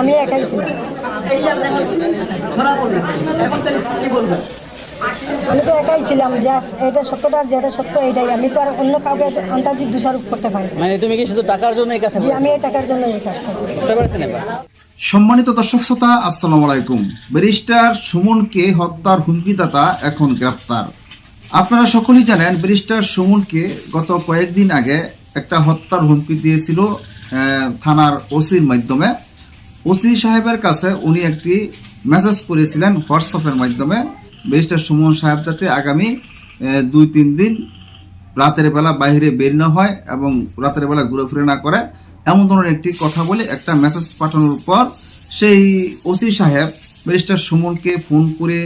আমি একাই ছিলাম। আমি তো একাই ছিলাম এটা সত্যটা যেটা সত্য এটাই আমি তো আর অন্য কাউকে আন্তাজিক দোষারোপ করতে পারি মানে তুমি কি শুধু টাকার জন্য এই কাজটা আমি এই টাকার জন্য এই কাজটা বুঝতে পারছেন এবার? সম্মানিত দর্শক শ্রোতা আসসালামু আলাইকুম। ব্যারিস্টার সুমনকে হত্যার হুমকিদাতা এখন গ্রেপ্তার। আপনারা সকলেই জানেন ব্যারিস্টার সুমনকে গত কয়েকদিন আগে একটা হত্যার হুমকি দিয়েছিল থানার ওসির মাধ্যমে। ওসি সাহেবের কাছে উনি একটি মেসেজ করেছিলেন হোয়াটসঅ্যাপের মাধ্যমে ব্যারিস্টার সুমন সাহেব যাতে আগামী দুই, তিন দিন রাতের বেলা বাইরে বের না হয় এবং রাতের বেলা ঘুরে না করে। এমন ধরনের একটি কথা বলে একটা মেসেজ পাঠানোর পর সেই ওসি সাহেব ব্যারিস্টার সুমনকে ফোন করে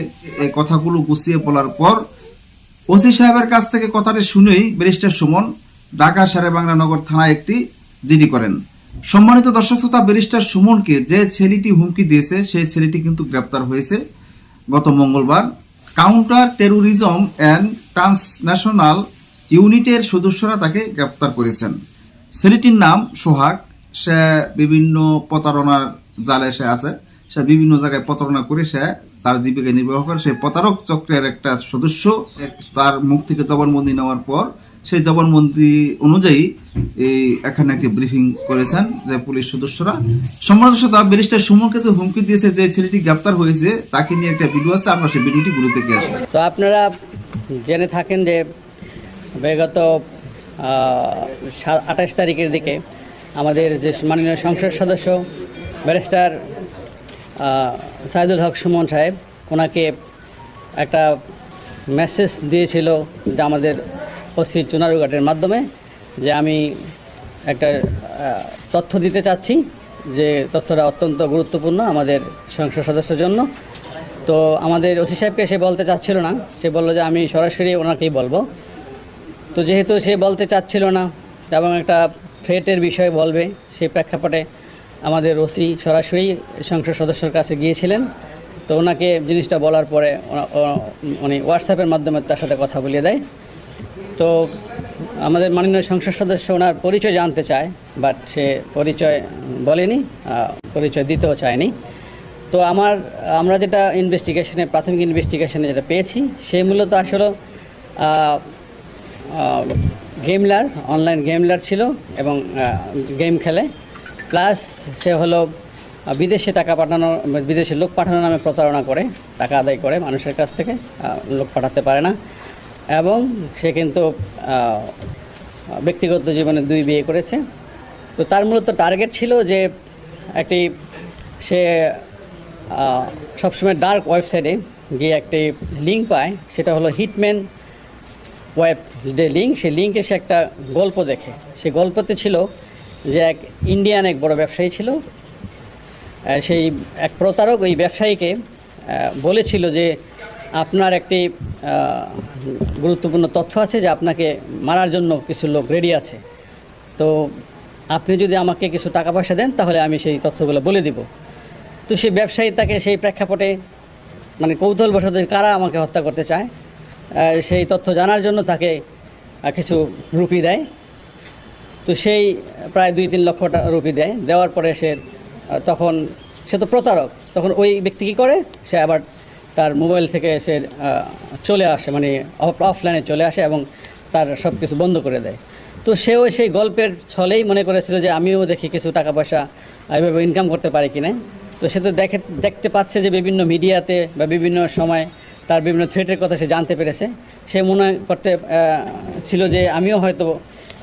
এই কথাগুলো গুছিয়ে বলার পর ওসি সাহেবের কাছ থেকে কথাটি শুনেই ব্যারিস্টার সুমন ঢাকা শেরে বাংলা নগর থানায় একটি জিডি করেন। সম্মানিত দর্শক শ্রোতা, ব্যারিস্টার সুমনকে যে ছেলেটি হুমকি দিয়েছে, সেই ছেলেটি কিন্তু গ্রেপ্তার হয়েছে গত মঙ্গলবার। কাউন্টার টেরোরিজম অ্যান্ড ট্রান্সন্যাশনাল ইউনিটের সদস্যরা তাকে গ্রেপ্তার করেছেন। ছেলেটির নাম সোহাগ। সে বিভিন্ন প্রতারণার জালে সে আছে। সে বিভিন্ন জায়গায় প্রতারণা করে সে তার জীবিকা নির্বাহ করে। সে প্রতারক চক্রের একটা সদস্য। তার মুখ থেকে জবানবন্দি নেওয়ার পর সেই জবানবন্দি অনুযায়ী এই এখানে একটি ব্রিফিং করেছেন যে পুলিশ সদস্যরা। সম্মানিত ব্যারিস্টার সুমনকে যে হুমকি দিয়েছে, যে ছেলেটি গ্রেপ্তার হয়েছে, তাকে নিয়ে একটা ভিডিও আছে, আমরা সেই ভিডিওটি গুলো থেকে আসি। তো আপনারা জেনে থাকেন যে বিগত আঠাশ তারিখের দিকে আমাদের যে মাননীয় সংসদ সদস্য, ব্যারিস্টার সাইদুল হক সুমন সাহেব, ওনাকে একটা মেসেজ দিয়েছিল যে আমাদের ওসি চুনারুঘাটের মাধ্যমে যে আমি একটা তথ্য দিতে চাচ্ছি যে তথ্যটা অত্যন্ত গুরুত্বপূর্ণ আমাদের সংসদ সদস্যের জন্য। তো আমাদের ওসি সাহেবকে সে বলতে চাচ্ছিল না। সে বলল যে আমি সরাসরি ওনাকেই বলব। তো যেহেতু সে বলতে চাচ্ছিল না এবং একটা থ্রেটের বিষয় বলবে সেই প্রেক্ষাপটে আমাদের ওসি সরাসরি সংসদ সদস্যর কাছে গিয়েছিলেন। তো ওনাকে জিনিসটা বলার পরে উনি হোয়াটসঅ্যাপের মাধ্যমে তার সাথে কথা বলিয়ে দেয়। তো আমাদের মাননীয় সংসদ সদস্য ওনার পরিচয় জানতে চায় বাট সে পরিচয় বলেনি পরিচয় দিতেও চায়নি। তো আমার, আমরা যেটা ইনভেস্টিগেশনে প্রাথমিক ইনভেস্টিগেশনে যেটা পেয়েছি, সে মূলত আসলে গেমলার অনলাইন গেমলার ছিল এবং গেম খেলে। প্লাস সে হলো বিদেশে টাকা পাঠানো বিদেশে লোক পাঠানোর নামে প্রতারণা করে, টাকা আদায় করে মানুষের কাছ থেকে লোক পাঠাতে পারে না। এবং সে কিন্তু ব্যক্তিগত জীবনে দুই বিয়ে করেছে। তো তার মূলত টার্গেট ছিল যে একটি, সে সবসময় ডার্ক ওয়েবসাইটে গিয়ে একটি লিঙ্ক পায়, সেটা হলো হিটম্যান ওয়েব যে লিঙ্ক সেই লিঙ্কে সে একটা গল্প দেখে। সে গল্পতে ছিল যে এক ইন্ডিয়ান এক বড় ব্যবসায়ী ছিল সেই এক প্রতারক ওই ব্যবসায়ীকে বলেছিল যে আপনার একটি গুরুত্বপূর্ণ তথ্য আছে যে আপনাকে মারার জন্য কিছু লোক রেডি আছে। তো আপনি যদি আমাকে কিছু টাকা পয়সা দেন, তাহলে আমি সেই তথ্যগুলো বলে দিব। তো সেই ব্যবসায়ী তাকে সেই প্রেক্ষাপটে মানে কৌতূহলবশত কারা আমাকে হত্যা করতে চায় সেই তথ্য জানার জন্য তাকে কিছু রুপি দেয়। তো সেই প্রায় দুই তিন লক্ষ রুপি দেয়। দেওয়ার পরে সে তখন সে তো প্রতারক, তখন ওই ব্যক্তি কী করে? সে আবার তার মোবাইল থেকে সে চলে আসে মানে অফলাইনে চলে আসে এবং তার সব কিছু বন্ধ করে দেয়। তো সেও সেই গল্পের ছলেই মনে করেছিল যে আমিও দেখি কিছু টাকা পয়সা এভাবে ইনকাম করতে পারি কি না। তো সে তো দেখে দেখতে পাচ্ছে যে বিভিন্ন মিডিয়াতে বা বিভিন্ন সময় তার বিভিন্ন থ্রেটের কথা সে জানতে পেরেছে। সে মনে করতে ছিল যে আমিও হয়তো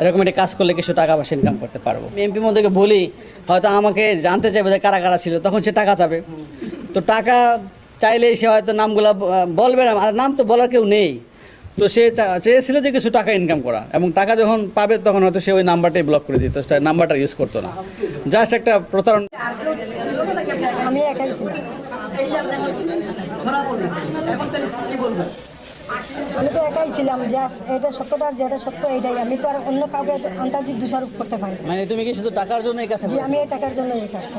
এরকম একটা কাজ করলে কিছু টাকা পয়সা ইনকাম করতে পারব। এমপি মধ্যে বলি, হয়তো আমাকে জানতে চাইবে যে কারা কারা ছিল, তখন সে টাকা চাবে। তো টাকা চাইলেই সে হয়তো নামগুলা বলবে না আর নাম তো বলার কেউ নেই। তো সে চেয়েছিল যে কিছু টাকা ইনকাম করা এবং টাকা যখন পাবে তখন হয়তো সে ওই নাম্বারটাই ব্লক করে দিত নাম্বারটা ইউজ করতো না। জাস্ট একটা প্রতারণা আমি একাই ছিলাম। আমি তো একাই ছিলাম যা এটা সত্যটা যেটা সত্য এটাই। আমি তো আর অন্য কাউকে আন্তাজিক দোষারোপ করতে পারি মানে তুমি কি শুধু টাকার জন্য এই কাজটা আমি এই টাকার জন্য এই কাজটা